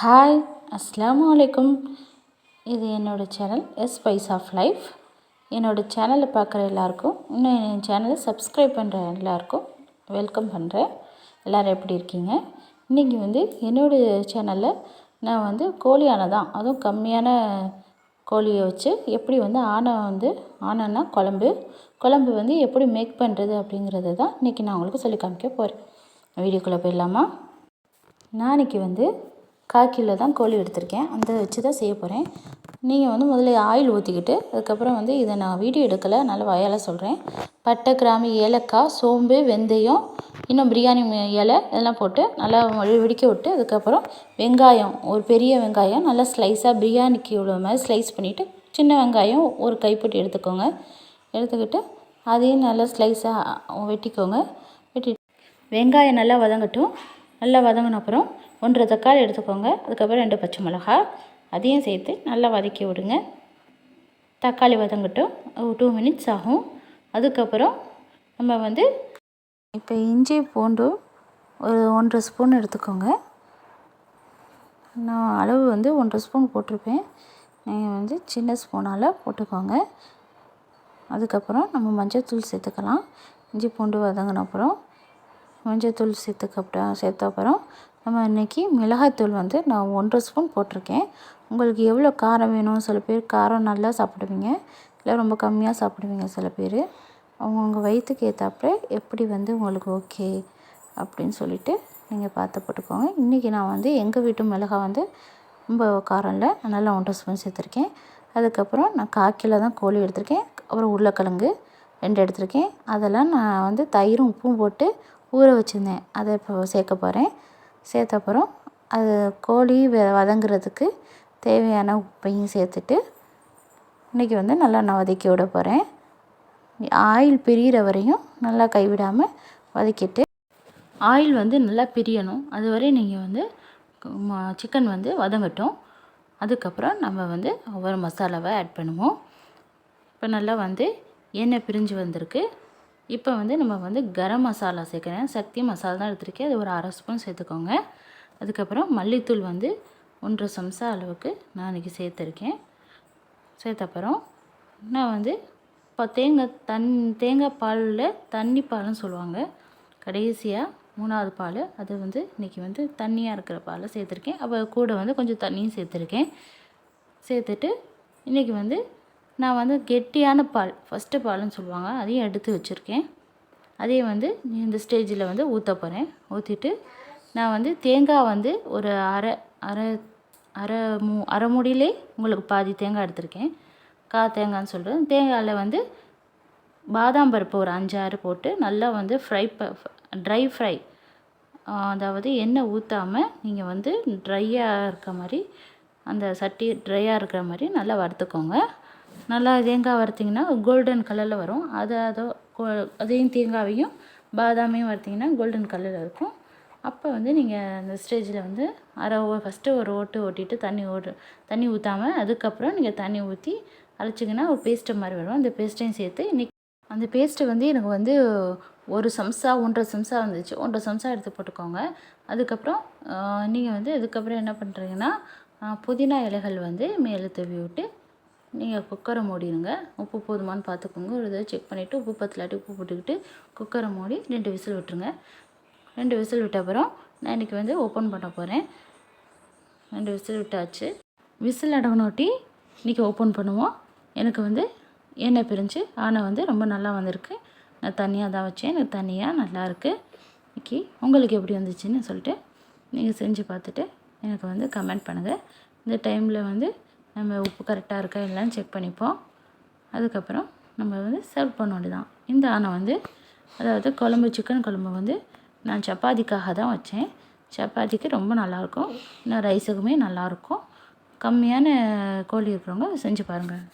Hi அஸ்லாம் வலைக்கும் இது என்னோடய channel S spice of life என்னோடய சேனலை பார்க்குற எல்லாருக்கும் இன்னும் என் சேனலை சப்ஸ்கிரைப் பண்ணுற எல்லாருக்கும் வெல்கம் பண்ணுறேன் எல்லோரும் எப்படி இருக்கீங்க? இன்றைக்கி வந்து என்னோடய சேனலில் நான் வந்து கோழி தான். அதுவும் கம்மியான கோழியை வச்சு எப்படி வந்து ஆனை வந்து ஆனைன்னா குழம்பு குழம்பு வந்து எப்படி மேக் பண்ணுறது அப்படிங்கிறது தான் இன்றைக்கி நான் உங்களுக்கு சொல்லி காமிக்க போகிறேன் வீடியோக்குள்ளே போயிடலாமா? நான் இன்றைக்கி வந்து கால் கிலோ தான் கோழி எடுத்திருக்கேன். அந்த வச்சு தான் செய்ய போகிறேன் நீங்கள் வந்து முதல்ல ஆயில் ஊற்றிக்கிட்டு அதுக்கப்புறம் வந்து இதை நான் வீடியோ எடுக்கலை நல்ல வாயால் சொல்கிறேன் பட்டை கிராம்பு ஏலக்காய் சோம்பு வெந்தயம் இன்னும் பிரியாணி இலை இதெல்லாம் போட்டு நல்லா வெடிக்க விட்டு அதுக்கப்புறம் வெங்காயம் ஒரு பெரிய வெங்காயம் நல்லா ஸ்லைஸாக பிரியாணிக்கு இவ்வளோ மாதிரி ஸ்லைஸ் பண்ணிவிட்டு சின்ன வெங்காயம் ஒரு கைப்பட்டி எடுத்துக்கோங்க. எடுத்துக்கிட்டு அதையும் நல்லா ஸ்லைஸாக வெட்டிக்கோங்க. வெட்டி வெங்காயம் நல்லா வதங்கட்டும். நல்லா வதங்கின அப்புறம் ஒன்றரை தக்காளி எடுத்துக்கோங்க. அதுக்கப்புறம் ரெண்டு பச்சை மிளகா. அதையும் சேர்த்து நல்லா வதக்கி விடுங்க. தக்காளி வதங்கட்டும். டூ மினிட்ஸ் ஆகும். அதுக்கப்புறம் நம்ம வந்து இப்போ இஞ்சி பூண்டு ஒரு ஒன்றரை ஸ்பூன் எடுத்துக்கோங்க. நான் அளவு வந்து ஒன்றரை ஸ்பூன் போட்டிருப்பேன். நீங்கள் வந்து சின்ன ஸ்பூனால் போட்டுக்கோங்க. அதுக்கப்புறம் நம்ம மஞ்சள்தூள் சேர்த்துக்கலாம். இஞ்சி பூண்டு வதங்கின அப்புறம் மஞ்சள்தூள் சேர்த்துக்கப்பட்ட சேர்த்த அப்புறம் நம்ம இன்றைக்கி மிளகாத்தூள் வந்து நான் ஒன்றரை ஸ்பூன் போட்டிருக்கேன். உங்களுக்கு எவ்வளோ காரம் வேணும் சில பேர் காரம் நல்லா சாப்பிடுவீங்க. இல்லை ரொம்ப கம்மியாக சாப்பிடுவீங்க சில பேர். அவங்கவுங்க வயிற்றுக்கு ஏற்றாப்புல எப்படி வந்து உங்களுக்கு ஓகே அப்படின்னு சொல்லிவிட்டு நீங்கள் பார்த்து போட்டுக்கோங்க. இன்றைக்கி நான் வந்து எங்கள் வீட்டு மிளகாய் வந்து ரொம்ப காரம் இல்லை. நல்லா ஒன்றரை ஸ்பூன் சேர்த்துருக்கேன். அதுக்கப்புறம் நான் கால் தான் கோழி எடுத்திருக்கேன். அப்புறம் உருளைக்கிழங்கு ரெண்டு எடுத்திருக்கேன். அதெல்லாம் நான் வந்து தயிரும் உப்பும் போட்டு ஊற வச்சுருந்தேன். அதை இப்போ சேர்க்க போகிறேன் சேர்த்த அப்புறம் அது கோழி வதங்குறதுக்கு தேவையான உப்பையும் சேர்த்துட்டு இன்றைக்கி வந்து நல்லா நான் வதக்கி விட போகிறேன் ஆயில் பிரிகிற வரையும் நல்லா கைவிடாமல் வதக்கிட்டு ஆயில் வந்து நல்லா பிரியணும். அது நீங்கள் வந்து சிக்கன் வந்து வதங்கட்டும். அதுக்கப்புறம் நம்ம வந்து ஒவ்வொரு மசாலாவை ஆட் பண்ணுவோம். இப்போ நல்லா வந்து எண்ணெய் பிரிஞ்சு வந்திருக்கு. இப்போ வந்து நம்ம வந்து கரம் மசாலா சேர்க்குறேன். சக்தி மசாலா தான் எடுத்துருக்கேன். அது ஒரு அரை ஸ்பூன் சேர்த்துக்கோங்க. அதுக்கப்புறம் மல்லித்தூள் வந்து ஒன்றரை சம்சா அளவுக்கு நான் இன்றைக்கி சேர்த்துருக்கேன். சேர்த்தப்புறம் நான் வந்து இப்போ தேங்காய் தன் தேங்காய் பாலில் தண்ணி பால்னு சொல்லுவாங்க. கடைசியாக மூணாவது பால். அது வந்து இன்றைக்கி வந்து தண்ணியாக இருக்கிற பாலை சேர்த்துருக்கேன். அப்போ கூட வந்து கொஞ்சம் தண்ணியும் சேர்த்துருக்கேன். சேர்த்துட்டு இன்றைக்கி வந்து நான் வந்து கெட்டியான பால் ஃபஸ்ட்டு பால்னு சொல்லுவாங்க அதையும் எடுத்து வச்சுருக்கேன். அதையும் வந்து இந்த ஸ்டேஜில் வந்து ஊற்ற போகிறேன் ஊற்றிட்டு நான் வந்து தேங்காய் வந்து ஒரு அரை அரை அரை மூ அரை மூடியிலே உங்களுக்கு பாதி தேங்காய் எடுத்திருக்கேன். கா தேங்காய்னு சொல்கிறேன் தேங்காயில் வந்து பாதாம் பருப்பு ஒரு அஞ்சாறு போட்டு நல்லா வந்து ஃப்ரை ப ட்ரை ஃப்ரை அதாவது எண்ணெய் ஊற்றாமல் நீங்கள் வந்து ட்ரையாக இருக்க மாதிரி அந்த சட்டி ட்ரையாக இருக்கிற மாதிரி நல்லா வறுத்துக்கோங்க. நல்லா தேங்காய் வறுத்திங்கன்னா கோல்டன் கலரில் வரும். அதை அதோ அதையும் தேங்காயையும் பாதாமையும் வறுத்திங்கன்னா கோல்டன் கலரில் இருக்கும். அப்போ வந்து நீங்கள் அந்த ஸ்டேஜில் வந்து அரை ஓ ஃபஸ்ட்டு ஒரு ஓட்டு ஓட்டிட்டு தண்ணி ஓட்டு தண்ணி ஊற்றாம அதுக்கப்புறம் நீங்கள் தண்ணி ஊற்றி அரைச்சிங்கன்னா ஒரு பேஸ்ட்டு மாதிரி வரும். அந்த பேஸ்ட்டையும் சேர்த்து இன்றைக்கி அந்த பேஸ்ட்டு வந்து எனக்கு வந்து ஒரு சம்சா ஒன்றரை சம்சா வந்துச்சு. ஒன்றரை சம்சா எடுத்து போட்டுக்கோங்க. அதுக்கப்புறம் நீங்கள் வந்து அதுக்கப்புறம் என்ன பண்ணுறீங்கன்னா புதினா இலைகள் வந்து மேலே தூவி விட்டு நீங்கள் குக்கரை மூடிடுங்க. உப்பு போதுமான்னு பார்த்துக்கோங்க. ஒரு இதை செக் பண்ணிவிட்டு உப்பு பத்தலாட்டி உப்பு போட்டுக்கிட்டு குக்கரை மூடி ரெண்டு விசில் விட்டுருங்க. ரெண்டு விசில் விட்ட அப்புறம் நான் இன்றைக்கி வந்து ஓப்பன் பண்ண போகிறேன் ரெண்டு விசில் விட்டாச்சு. விசில் அடங்கினோட்டி இன்றைக்கி ஓப்பன் பண்ணுவோம். எனக்கு வந்து எண்ணெய் பிரிஞ்சு ஆனை வந்து ரொம்ப நல்லா வந்திருக்கு. நான் தனியாக தான் வச்சேன். எனக்கு தனியாக நல்லாயிருக்கு இன்றைக்கி உங்களுக்கு எப்படி வந்துச்சுன்னு சொல்லிட்டு நீங்கள் செஞ்சு பார்த்துட்டு எனக்கு வந்து கமெண்ட் பண்ணுங்கள் இந்த டைமில் வந்து நம்ம உப்பு கரெக்டாக இருக்கா இல்லைன்னு செக் பண்ணிப்போம். அதுக்கப்புறம் நம்ம வந்து சர்வ் பண்ண வேண்டியதான் இந்த ஆணை வந்து அதாவது குழம்பு சிக்கன் குழம்பு வந்து நான் சப்பாத்திக்காக தான் வச்சேன். சப்பாத்திக்கு ரொம்ப நல்லாயிருக்கும். இன்னும் ரைஸுக்குமே நல்லாயிருக்கும். கம்மியான கோழி இருக்கிறவங்க செஞ்சு பாருங்கள்